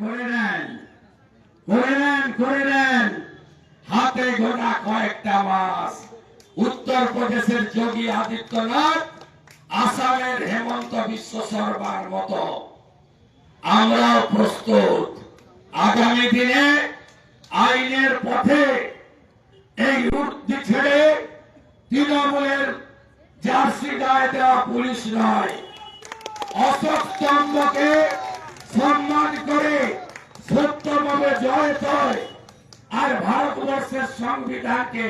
করে নেন করে নেন করে নেন। হাতে গোনা কয়েকটা মাস। উত্তর প্রদেশের যোগী আদিত্যনাথ আসামের হেমন্ত বিশ্ব শর্মার মতো। আমরাও প্রস্তুত। আগামী দিনে আইনের পথে এই উর্দি ছেড়ে তৃণমূলের জার্সি গায়ে দেওয়া পুলিশ নয়। অশোক স্তম্ভকে সম্মান করে সত্যভাবে জয় তয় আর ভারতবর্ষের সংবিধানকে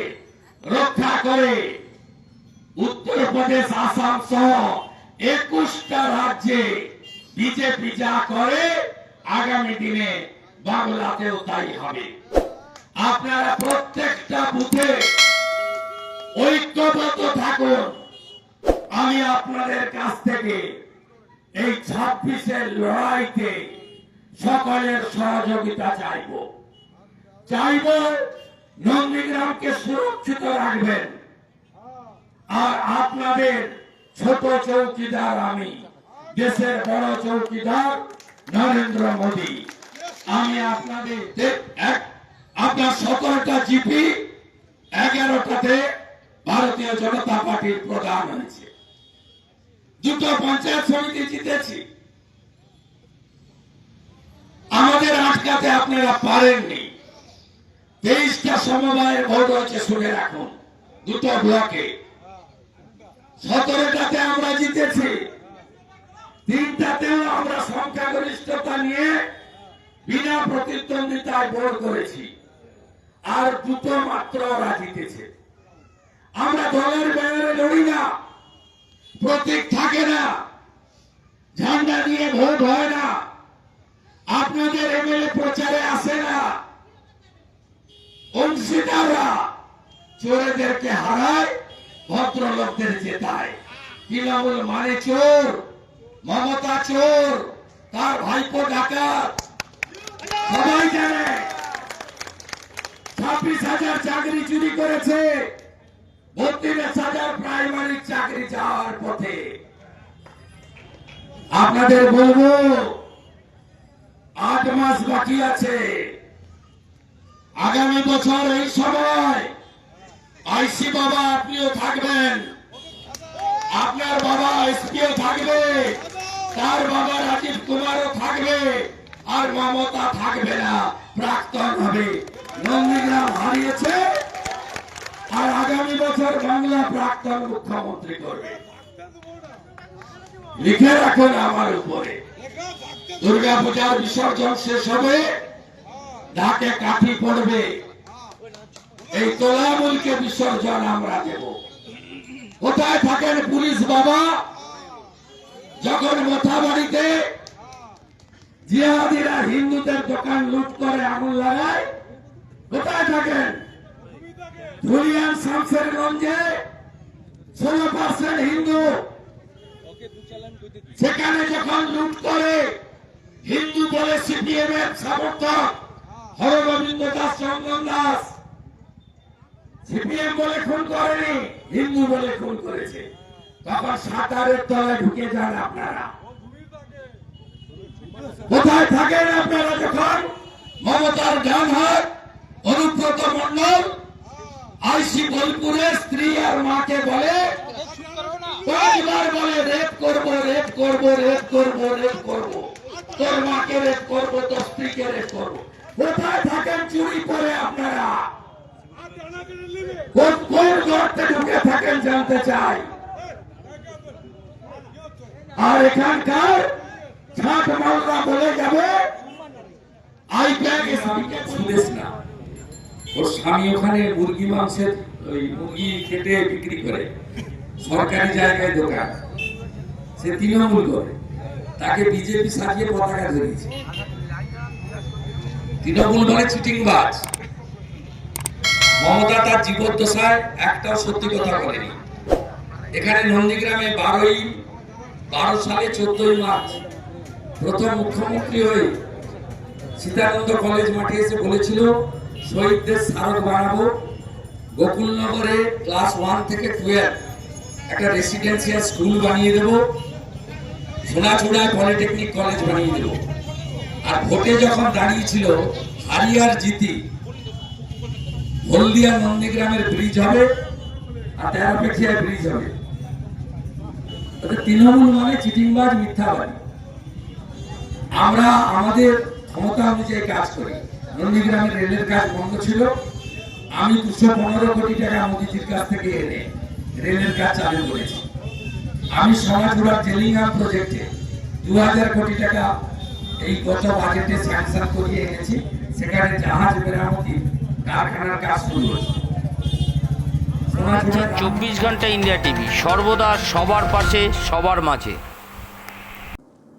রক্ষা করে উত্তরপ্রদেশ আসাম সহ একুশটা রাজ্যে বিজেপি যা করে আগামী দিনে বাংলাতেও তাই হবে। আপনারা প্রত্যেকটা বুথে ঐক্যবদ্ধ থাকুন। আমি আপনাদের কাছ থেকে এই ছাব্বিশের লড়াইতে সকলের সহযোগিতা চাইব। চাইব নন্দীগ্রামকে সুরক্ষিত রাখবেন। আর আপনাদের ছোট চৌকিদার আমি, দেশের বড় চৌকিদার নরেন্দ্র মোদী। আমি আপনাদের আপনার সতেরোটা জিপি এগারোটাতে ভারতীয় জনতা পার্টির প্রধান হয়েছে। দুটো পঞ্চায়েত সমিতি জিতেছি। আমাদের আটকাতে আপনারা পারেননি। তেইশটা সমবায়ের ভোট হচ্ছে শুনে রাখুন, দুটো ব্লকে। সতেরোটাতে আমরা জিতেছি। তিনটাতেও আমরা সংখ্যাগরিষ্ঠতা নিয়ে বিনা প্রতিদ্বন্দ্বিতায় ভোট করেছি। আর দুটো মাত্র ওরা জিতেছে। আমরা দলের ব্যানারে লড়ি না। প্রতীক থাকে না। ঝান্ডা দিয়ে ভোট হয় না। আপনাদের এমএলএ প্রচারে আসে না। অংশীদাররা চোরেদেরকে হারায়, ভদ্রলোকদের জেতায়। তৃণমূল মানে চোর, মমতা চোর, তার ভাইপো ডাকাত। সবাই জানে, ছাব্বিশ হাজার চাকরি চুরি করেছে, বত্রিশ হাজার চাকরি যাওয়ার পথে। আপনাদের বলব, আট মাস বাকি আছে। আগামী বছর এই সময় আইসি বাবা আপনিও থাকবেন। আপনার বাবা এসপিও থাকবে। তার বাবা রাজীব কুমারও থাকবে। আর মমতা থাকবে না। প্রাক্তন হবে। নন্দীগ্রাম হারিয়েছে। আর আগামী বছর বাংলা প্রাক্তন মুখ্যমন্ত্রী করবে। লিখে রাখুন আমার উপরে। দুর্গা পূজার বিসর্জন শেষ হবে, ঢাকে কাঠি পড়বে। এই তোলামুলকে বিসর্জন আমরা দেব। কোথায় থাকেন পুলিশ বাবা? যখন মোথাবাড়িতে জিহাদিরা হিন্দুদের দোকান লুট করে আগুন লাগায়, কোথায় থাকেন? ধুলিয়ান শামসেরগঞ্জে ষোলো পার্সেন্ট হিন্দু। সেখানে যখন লুট করে, হিন্দু বলে সিপিএম এর সমর্থক হরগোবিন্দ দাস, চন্দন দাস। সিপিএম বলে খুন করেনি, হিন্দু বলে খুন করেছে। তখন সাঁতারের তলায় ঢুকে যান আপনারা। কোথায় থাকেন আপনারা যখন? মমতার গান হয় অনুব্রত মন্ডল আইসি বোলপুরের স্ত্রী আর মাকে বলে বলে, রেপ করব রেপ করব রেপ করব রেপ করব। তোর মাকে রেপ করব, তোর স্ত্রীকে রেপ করব। কোথায় থাকেন চুরি করে আপনারা? ঢুকে থাকেন জানতে চাই? আর এখানকার ছাট মালরা বলে যাবে, আই শুনিস না। ওর স্বামী ওখানে মুরগি মাংসের ওই মুরগি কেটে বিক্রি করে সরকারি জায়গায় দোকান। সে তৃণমূল করে। তাকে বিজেপি সাজিয়ে পতাকা ধরিয়েছে। তৃণমূল মানে চিটিংবাজ। মমতা তার জীবদ্দশায় একটাও সত্যি কথা বলেনি। এখানে নন্দীগ্রামে বারোই, বারো সালে চোদ্দই মার্চ প্রথম মুখ্যমন্ত্রী হয়ে সীতানন্দ কলেজ মাঠে এসে বলেছিল শহীদদের স্মারক বানাবো। গোকুলনগরে ক্লাস ওয়ান থেকে টুয়েলভ একটা রেসিডেন্সিয়াল স্কুল বানিয়ে দেবো। সোনাচূড়ায় পলিটেকনিক কলেজ বানিয়ে দেবো। আর ভোটে যখন দাঁড়িয়েছিল হারিয়ার জিতি, হলদিয়া নন্দীগ্রামের ব্রিজ হবে আর তেরোপেঠিয়ায় ব্রিজ হবে। তৃণমূল মানে চিটিংবাজ মিথ্যাবাদী। আমরা আমাদের ক্ষমতা অনুযায়ী কাজ করি। নন্দীগ্রামের রেলের কাজ বন্ধ ছিল, আমি দুশো পনেরো কোটি টাকা কাছ থেকে এনে রেলের কাজ চালু করেছি। আমি সমাজগুড়ার জেলিংহাম প্রজেক্টে দু হাজার কোটি টাকা এই গত বাজেটে স্যাংশন করিয়ে এনেছি, সেখানে জাহাজ মেরামতি, কারখানার কাজ শুরু হয়েছে। চব্বিশ ঘণ্টা ইন্ডিয়া টিভি, সর্বদা সবার পাশে, সবার মাঝে।